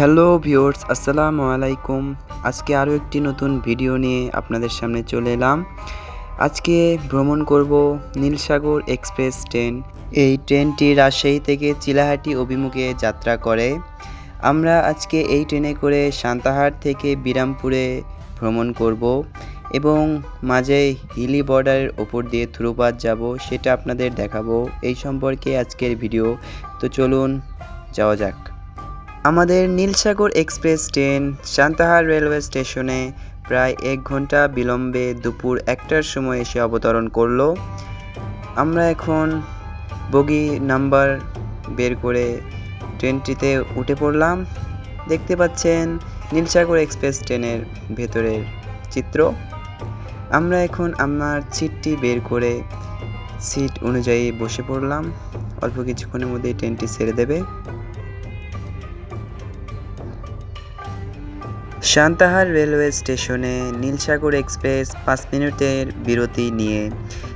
Hello viewers, আসসালামু আলাইকুম। আজকে আরও একটি নতুন ভিডিও নিয়ে আপনাদের সামনে চলে এলাম। আজকে ভ্রমণ করব নীলসাগর এক্সপ্রেস ট্রেন। এই ট্রেনটি রাজশাহী থেকে চিলাহাটি অভিমুখে যাত্রা করে। আমরা আজকে এই ট্রেনে করে সান্তাহার থেকে বিরামপুরে ভ্রমণ করব এবং মাঝে হিলি বর্ডারের ওপর দিয়ে থ্রুপাত যাব, সেটা আপনাদের দেখাবো। এই সম্পর্কে আজকের ভিডিও। তো চলুন, যাওয়া যাক। আমাদের Nilsagar express train Santahar railway স্টেশনে প্রায় এক ঘণ্টা বিলম্বে দুপুর একটার সময় এসে অবতরণ করল। আমরা এখন বগি নাম্বার বের করে ট্রেনটিতে উঠে পড়লাম। দেখতে পাচ্ছেন নীলসাগর এক্সপ্রেস ট্রেনের ভেতরের চিত্র। আমরা এখন আমার সিটটি বের করে সিট অনুযায়ী বসে পড়লাম। অল্প কিছুক্ষণের মধ্যেই ট্রেনটি ছেড়ে দেবে। সান্তাহার রেলওয়ে স্টেশনে নীলসাগর এক্সপ্রেস পাঁচ মিনিটের বিরতি নিয়ে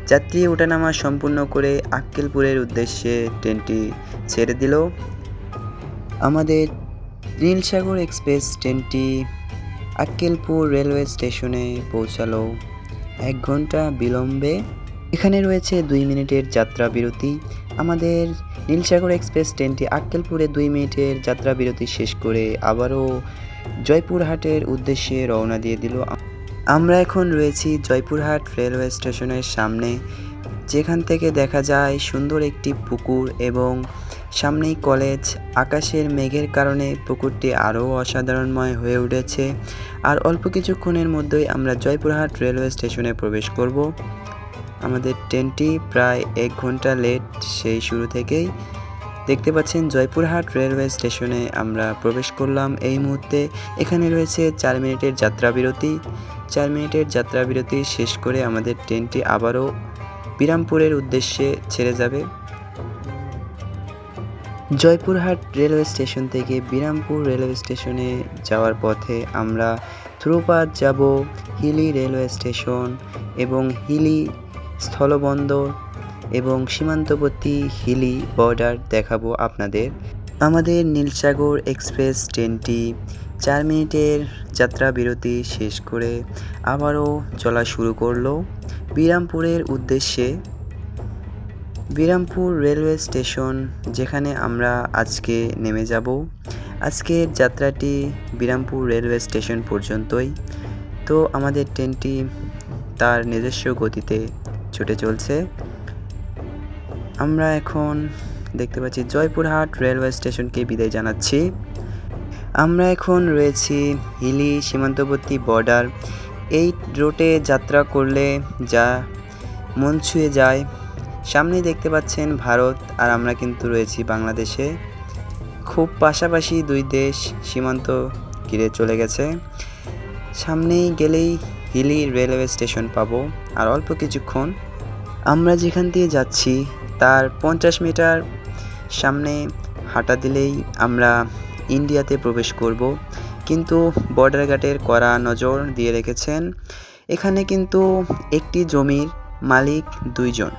যাত্রী ওঠানামা সম্পূর্ণ করে আক্কেলপুরের উদ্দেশ্যে ট্রেনটি ছেড়ে দিল। আমাদের নীলসাগর এক্সপ্রেস ট্রেনটি আক্কেলপুর রেলওয়ে স্টেশনে পৌঁছালো এক ঘণ্টা বিলম্বে। এখানে রয়েছে দুই মিনিটের যাত্রা বিরতি। আমাদের নীলসাগর এক্সপ্রেস ট্রেনটি আক্কেলপুরে দুই মিনিটের যাত্রা বিরতি শেষ করে আবারও জয়পুরহাটের উদ্দেশ্যে রওনা দিয়ে দিল আমরা এখন রয়েছি জয়পুরহাট রেলওয়ে স্টেশনের সামনে। যেখান থেকে দেখা যায় সুন্দর একটি পুকুর এবং সামনেই কলেজ। আকাশের মেঘের কারণে পুকুরটি আরও অসাধারণময় হয়ে উঠেছে। আর অল্প কিছুক্ষণের মধ্যেই আমরা জয়পুরহাট রেলওয়ে স্টেশনে প্রবেশ করব। আমাদের ট্রেনটি প্রায় এক ঘণ্টা লেট, সেই শুরু থেকেই দেখতে পাচ্ছেন জয়পুরহাট রেলওয়ে স্টেশনে আমরা প্রবেশ করলাম এই মুহূর্তে। এখানে রয়েছে চার মিনিটের যাত্রা বিরতি। চার মিনিটের যাত্রা বিরতি শেষ করে আমাদের ট্রেনটি আবারও বিরামপুরের উদ্দেশ্যে ছেড়ে যাবে। জয়পুরহাট রেলওয়ে স্টেশন থেকে বিরামপুর রেলওয়ে স্টেশনে যাওয়ার পথে আমরা থ্রুপাত যাব হিলি রেলওয়ে স্টেশন এবং হিলি স্থলবন্দর এবং সীমান্তবর্তী হিলি বর্ডার দেখাবো আপনাদের। আমাদের নীলসাগর এক্সপ্রেস ট্রেনটি চার মিনিটের যাত্রা বিরতি শেষ করে আবারও চলা শুরু করল বিরামপুরের উদ্দেশ্যে। বিরামপুর রেলওয়ে স্টেশন যেখানে আমরা আজকে নেমে যাব। আজকের যাত্রাটি বিরামপুর রেলওয়ে স্টেশন পর্যন্তই। তো আমাদের ট্রেনটি তার নিজস্ব গতিতে ছুটে চলছে। আমরা এখন দেখতে পাচ্ছি জয়পুরহাট রেলওয়ে স্টেশনকে বিদায় জানাচ্ছি। আমরা এখন রয়েছি হিলি সীমান্তবর্তী বর্ডার। এই রুটে যাত্রা করলে যা মন ছুঁয়ে যায়। সামনে দেখতে পাচ্ছেন ভারত, আর আমরা কিন্তু রয়েছি বাংলাদেশে। খুব পাশাপাশি দুই দেশ সীমান্ত ঘিরে চলে গেছে। সামনেই গেলেই হিলি রেলওয়ে স্টেশন পাবো, আর অল্প কিছুক্ষণ। আমরা যেখান দিয়ে যাচ্ছি তার পঞ্চাশ মিটার সামনে হাঁটা দিলেই আমরা ইন্ডিয়াতে প্রবেশ করব। কিন্তু বর্ডার গার্ডের কড়া নজর দিয়ে রেখেছেন, এখানে কিন্তু একটি জমির মালিক দুইজন।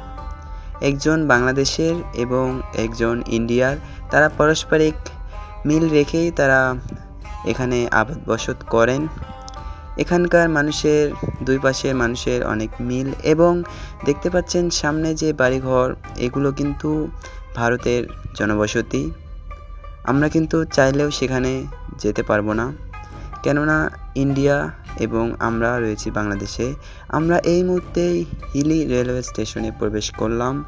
একজন বাংলাদেশের এবং একজন ইন্ডিয়ার। তারা পারস্পরিক মিল রেখেই তারা এখানে আবাদ বসত করেন। এখানকার মানুষের দুই পাশের মানুষের অনেক মিল এবং দেখতে পাচ্ছেন সামনে যে বাড়িঘর, এগুলো কিন্তু ভারতের জনবসতি। আমরা কিন্তু চাইলেও সেখানে যেতে পারব না। কেননা ইন্ডিয়া এবং আমরা রয়েছি বাংলাদেশে। আমরা এই মুহূর্তেই হিলি রেলওয়ে স্টেশনে প্রবেশ করলাম।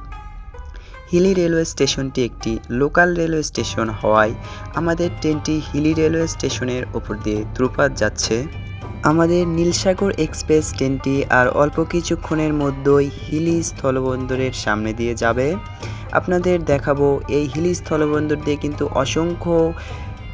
হিলি রেলওয়ে স্টেশনটি একটি লোকাল রেলওয়ে স্টেশন হওয়ায় আমাদের ট্রেনটি হিলি রেলওয়ে স্টেশনের ওপর দিয়ে দ্রুপাত যাচ্ছে। আমাদের নীলসাগর এক্সপ্রেস ট্রেনটি আর অল্প কিছুক্ষণের মধ্যেই হিলি স্থলবন্দরের সামনে দিয়ে যাবে। আপনাদের দেখাবো এই হিলি স্থলবন্দর দিয়ে কিন্তু অসংখ্য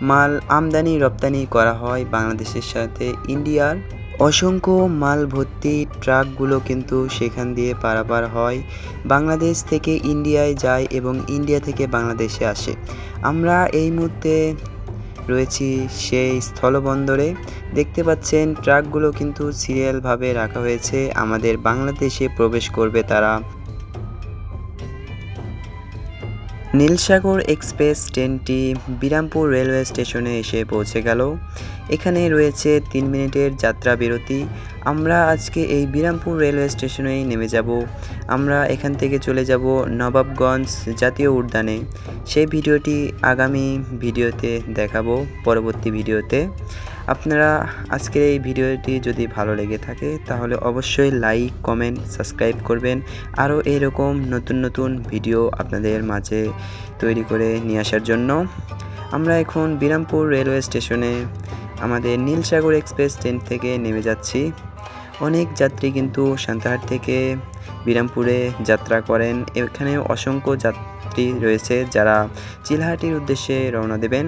মাল আমদানি, রপ্তানি করা হয় বাংলাদেশের সাথে ইন্ডিয়ার। অসংখ্য মাল ভর্তি ট্রাকগুলো কিন্তু সেখান দিয়ে পারাপার হয়। বাংলাদেশ থেকে ইন্ডিয়ায় যায় এবং ইন্ডিয়া থেকে বাংলাদেশে আসে। আমরা এই মুহূর্তে রয়েছি সেই স্থলবন্দরে। দেখতে পাচ্ছেন, ট্রাকগুলো কিন্তু সিরিয়ালভাবে রাখা হয়েছে। আমাদের বাংলাদেশে প্রবেশ করবে তারা। নীলসাগর এক্সপ্রেস ট্রেনটি বিরামপুর রেলওয়ে স্টেশনে এসে পৌঁছে গেল। এখানে রয়েছে তিন মিনিটের যাত্রা বিরতি। আমরা আজকে এই বিরামপুর রেলওয়ে স্টেশনেই নেমে যাব। আমরা এখান থেকে চলে যাব নবাবগঞ্জ জাতীয় উদ্যানে। সেই ভিডিওটি আগামী ভিডিওতে দেখাবো, পরবর্তী ভিডিওতে। আপনারা আজকের এই ভিডিওটি যদি ভালো লেগে থাকে, তাহলে অবশ্যই লাইক, কমেন্ট, সাবস্ক্রাইব করবেন। আরও এরকম নতুন নতুন ভিডিও আপনাদের মাঝে তৈরি করে নিয়ে আসার জন্য। আমরা এখন বিরামপুর রেলওয়ে স্টেশনে আমাদের নীলসাগর এক্সপ্রেস ট্রেন থেকে নেমে যাচ্ছি। অনেক যাত্রী কিন্তু সান্তাহার থেকে বিরামপুরে যাত্রা করেন। এখানে অসংখ্য যাত্রী রয়েছে যারা চিলহাটির উদ্দেশ্যে রওনা দেবেন।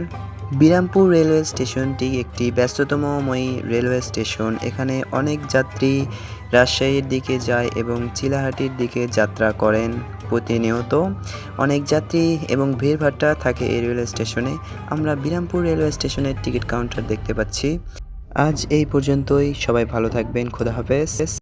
বিরামপুর রেলওয়ে স্টেশনটি একটি ব্যস্ততমময়ী রেলওয়ে স্টেশন। এখানে অনেক যাত্রী রাজশাহীর দিকে যায় এবং চিলাহাটির দিকে যাত্রা করেন প্রতিনিয়ত। অনেক যাত্রী এবং ভিড়ভাট্টা থাকে এই রেলওয়ে স্টেশনে। আমরা বিরামপুর রেলওয়ে স্টেশনের টিকিট কাউন্টার দেখতে পাচ্ছি। আজ এই পর্যন্তই। সবাই ভালো থাকবেন। খোদা হাফেজ।